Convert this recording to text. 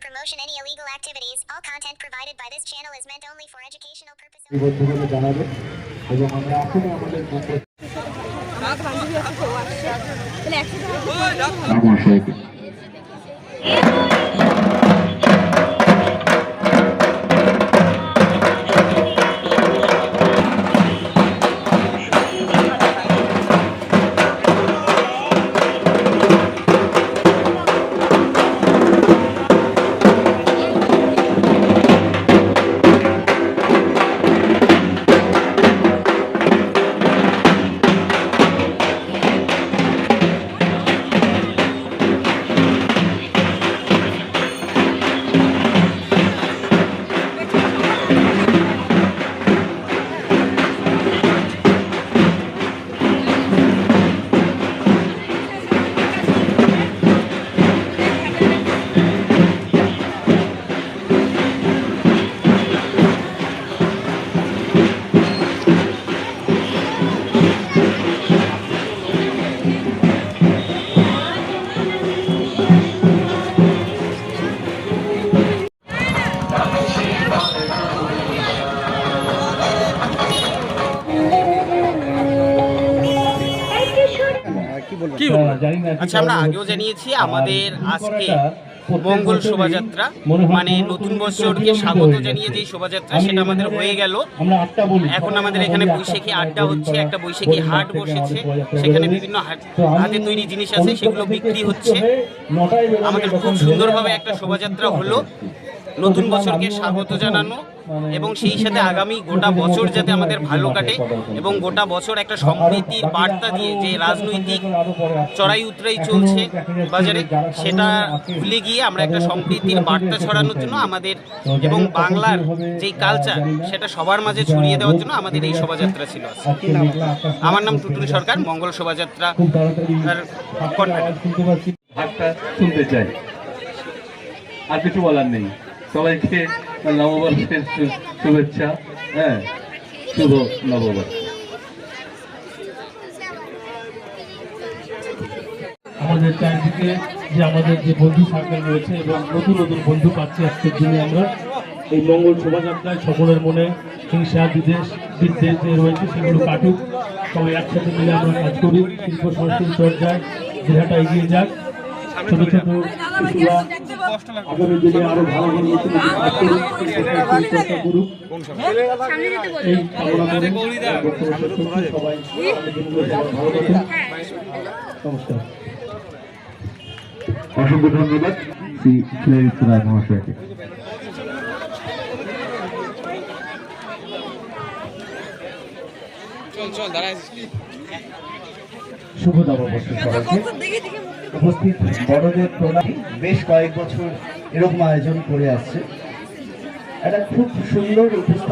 promote or promotion any illegal activities. All content provided by this channel is meant only for educational purposes. বিবদ্ধ বলে জানাবে এবং আমরা আসলে আমাদের মঙ্গল কি বলব আচ্ছা আমরা আগেও জানিয়েছি আমাদের আজকে মঙ্গল শোভাযাত্রা মানে নতুন বছরকে স্বাগত জানিয়ে যে শোভাযাত্রা সেটা আমাদের হয়ে গেল। এখন আমাদের এখানে বৈশাখী আড্ডা হচ্ছে? একটা বৈশাখী হাট বসেছে? সেখানে বিভিন্ন হাট- হাতে তৈরি জিনিস আছে সেগুলো বিক্রি হচ্ছে। আমাদের খুব সুন্দরভাবে একটা শোভাযাত্রা হলো। নতুন বছরকে স্বাগত জানানো এবং সেই সাথে আগামী গোটা বছর যাতে আমাদের ভালো কাটে এবং গোটা বছর একটা সম্প্রীতির বার্তা দিয়ে যে রাজনৈতিক চড়াই উতরাই চলছে বাজারে সেটা ভুলে গিয়ে আমরা একটা সম্প্রীতির বার্তা ছড়ানোর জন্য আমাদের এবং বাংলার যেই কালচার সেটা সবার মাঝে ছড়িয়ে দেওয়ার জন্য আমাদের এই শোভাযাত্রা ছিল আমার নাম টুটুল সরকার মঙ্গল শোভাযাত্রা শুনতে চাই। আর কিছু বলার নেই। সবাইকে নববর্ষের শুভেচ্ছা। হ্যাঁ শুভ নববর্ষ। আমাদের চারিদিকে যে আমাদের যে বন্ধু সার্কেল রয়েছে এবং নতুন নতুন বন্ধু পাচ্ছি আজকের দিনে আমরা, এই মঙ্গল শোভাযাত্রায় সকলের মনে হিংসা বিদেশ বিদ্বেষ যে রয়েছে সেগুলো কাটুক। সবাই একসাথে মিলে আমরা কাজ করি, শিল্প, সংস্কৃতি চর্চায় জেলাটা এগিয়ে যাক। ছোটো ছোটো আগামী দিনে আরও ভালো ভালো নতুন নমস্কার অসংখ্য ধন্যবাদ শ্রী রায় মহাশয়কে শুভ নববর্ষ সবাইকে। উপস্থিত বড়দের প্রণাম বেশ কয়েক বছর এরকম আয়োজন করে আসছে। একটা খুব সুন্দর উপস্থাপনা